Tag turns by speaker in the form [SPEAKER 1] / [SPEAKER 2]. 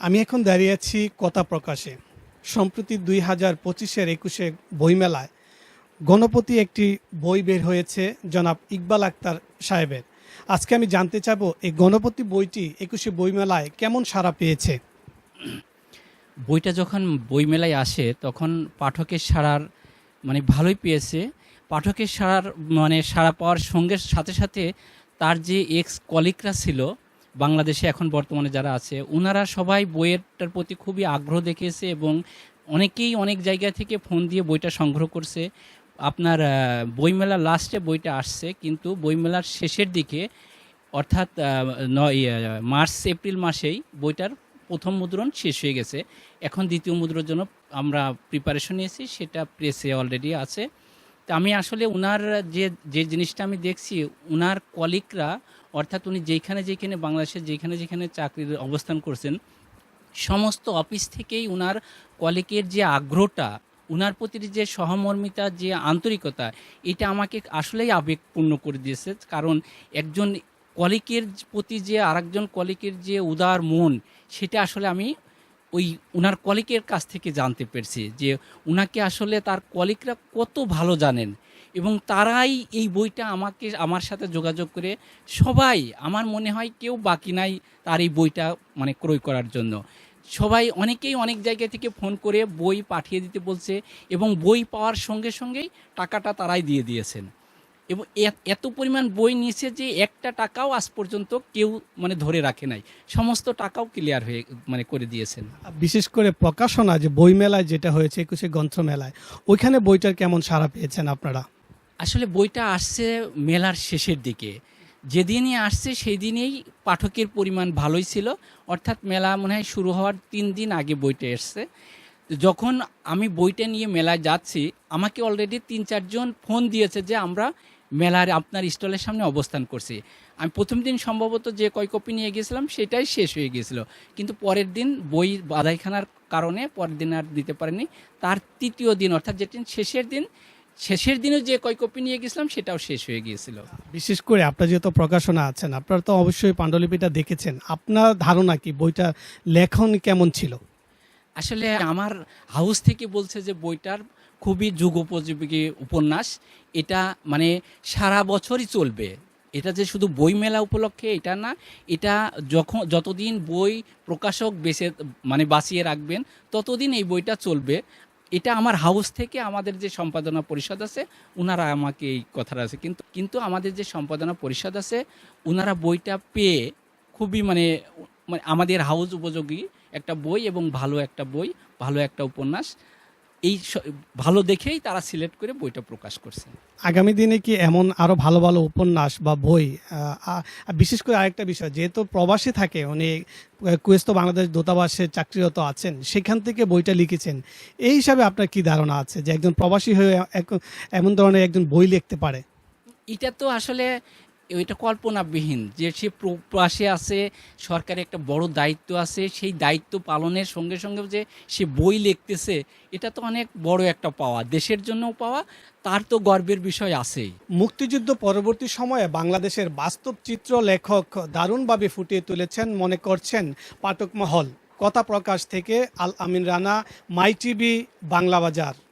[SPEAKER 1] আমি এখন দাঁড়িয়ে আছি কথা প্রকাশে। সম্প্রতি দুই হাজার পঁচিশের একুশে বইমেলায় গণপতি একটি বই বের হয়েছে জনাব ইকবাল আক্তার সাহেবের। আজকে আমি জানতে চাবো এই গণপতি বইটি একুশে বইমেলায় কেমন সাড়া পেয়েছে?
[SPEAKER 2] বইটা যখন বইমেলায় আসে, তখন পাঠকের সাড়ার মানে ভালোই পেয়েছে। পাঠকের সাড়ার মানে সাড়া পাওয়ার সঙ্গে সাথে সাথে তার যে এক্স কলিকরা ছিল বাংলাদেশে এখন বর্তমানে যারা আছে ওনারা সবাই বইয়েরটার প্রতি খুবই আগ্রহ দেখিয়েছে এবং অনেকেই অনেক জায়গা থেকে ফোন দিয়ে বইটা সংগ্রহ করছে। আপনার আহ, বইমেলার লাস্টে বইটা আসছে কিন্তু বইমেলার শেষের দিকে অর্থাৎ মার্চ এপ্রিল মাসেই বইটার প্রথম মুদ্রণ শেষ হয়ে গেছে। এখন দ্বিতীয় মুদ্রণের জন্য আমরা প্রিপারেশন নিয়েছি সেটা প্রেসে অলরেডি আছে। তা আমি আসলে ওনার যে যে জিনিসটা আমি দেখছি ওনার কলিগরা অর্থাৎ উনি যেখানে যেখানে বাংলাদেশের যেখানে যেখানে চাকরির অবস্থান করছেন, সমস্ত অফিস থেকেই উনার কলিগের যে আগ্রহটা, উনার প্রতি যে সহমর্মিতা, যে আন্তরিকতা, এটা আমাকে আসলেই আবেগপূর্ণ করে দিয়েছে। কারণ একজন কলিকের প্রতি যে আরেকজন কলিকের যে উদার মন, সেটা আসলে আমি ওই উনার কলিকের কাছ থেকে জানতে পেরেছি যে উনাকে আসলে তার কলিকরা কত ভালো জানেন। এবং তারাই এই বইটা আমাকে, আমার সাথে যোগাযোগ করে সবাই, আমার মনে হয় কেউ বাকি নাই তার এই বইটা মানে ক্রয় করার জন্য। সবাই অনেকেই অনেক জায়গা থেকে ফোন করে বই পাঠিয়ে দিতে বলছে এবং বই পাওয়ার সঙ্গে সঙ্গেই টাকাটা তারাই দিয়ে দিয়েছেন। এবং এত পরিমাণ বই নিয়েছে যে একটা টাকাও আজ পর্যন্ত কেউ মানে ধরে রাখে নাই। সমস্ত টাকাও ক্লিয়ার হয়ে মানে করে দিয়েছেন।
[SPEAKER 1] বিশেষ করে প্রকাশনা যে বইমেলায় যেটা হয়েছে, একুশে গ্রন্থমেলায়, ওইখানে বইটার কেমন সাড়া পেয়েছেন আপনারা?
[SPEAKER 2] আসলে বইটা আসছে মেলার শেষের দিকে। যেদিনই আসছে সেই দিনেই পাঠকের পরিমাণ ভালোই ছিল। অর্থাৎ মেলা মনে হয় শুরু হওয়ার তিন দিন আগে বইটা এসছে। যখন আমি বইটা নিয়ে মেলায় যাচ্ছি, আমাকে অলরেডি তিন চারজন ফোন দিয়েছে যে আমরা মেলার আপনার স্টলের সামনে অবস্থান করছি। আমি প্রথম দিন সম্ভবত যে কয় কপি নিয়ে গেছিলাম সেটাই শেষ হয়ে গিয়েছিল। কিন্তু পরের দিন বই বাধাইখানার কারণে পরের দিন আর দিতে পারেনি। তার তৃতীয় দিন, অর্থাৎ যেদিন শেষের দিন শেষের দিনে যে কয় কপি নিয়ে গেছিলাম সেটাও শেষ হয়ে গিয়েছিল।
[SPEAKER 1] বিশেষ করে আপনার যেহেতু প্রকাশনা আছেন আপনারা তো অবশ্যই পাণ্ডুলিপিটা দেখেছেন। আপনার ধারণা কি? বইটা লেখন কেমন ছিল?
[SPEAKER 2] আসলে আমার হাউস থেকে বলছে যে বইটার খুবই যুগোপযোগী উপন্যাস। এটা মানে সারা বছরই চলবে। এটা যে শুধু বই মেলা উপলক্ষে এটা না এটা যখন যতদিন বই প্রকাশক বেঁচে মানে বাঁচিয়ে রাখবেন ততদিন এই বইটা চলবে। এটা আমার হাউস থেকে আমাদের যে সম্পাদনা পরিষদ আছে ওনারা আমাকে এই কথাটা আছে। কিন্তু কিন্তু আমাদের যে সম্পাদনা পরিষদ আছে ওনারা বইটা পেয়ে খুবই মানে মানে আমাদের হাউস উপযোগী একটা বই এবং ভালো একটা বই, ভালো একটা উপন্যাস। এই ভালো দেখেই তারা সিলেক্ট করে বইটা প্রকাশ করছে।
[SPEAKER 1] আগামী দিনে কি এমন আরও ভালো ভালো উপন্যাস বা বই বিশেষ করে আরেকটা বিষয় যেহেতু প্রবাসী থাকে উনি কুয়েত বাংলাদেশ দূতাবাসে চাকরিরত আছেন সেখান থেকে বইটা লিখেছেন। এই হিসাবে আপনার কি ধারণা আছে যে একজন প্রবাসী হয়ে এমন ধরনের একজন বই লিখতে পারে?
[SPEAKER 2] এটা তো আসলে ওইটা কল্পনাবিহীন। যে সে প্রবাসে আছে, সরকারের একটা বড় দায়িত্ব আছে, সেই দায়িত্ব পালনের সঙ্গে সঙ্গে যে সে বই লিখতেছে, এটা তো অনেক বড় একটা পাওয়া। দেশের জন্যও পাওয়া, তার তো গর্বের বিষয় আছেই।
[SPEAKER 1] মুক্তিযুদ্ধ পরবর্তী সময়ে বাংলাদেশের বাস্তব চিত্র লেখক দারুণভাবে ফুটিয়ে তুলেছেন, মনে করছেন পাঠক মহল কথা প্রকাশ থেকে আল আমিন রানা, মাই টিভি, বাংলা বাজার।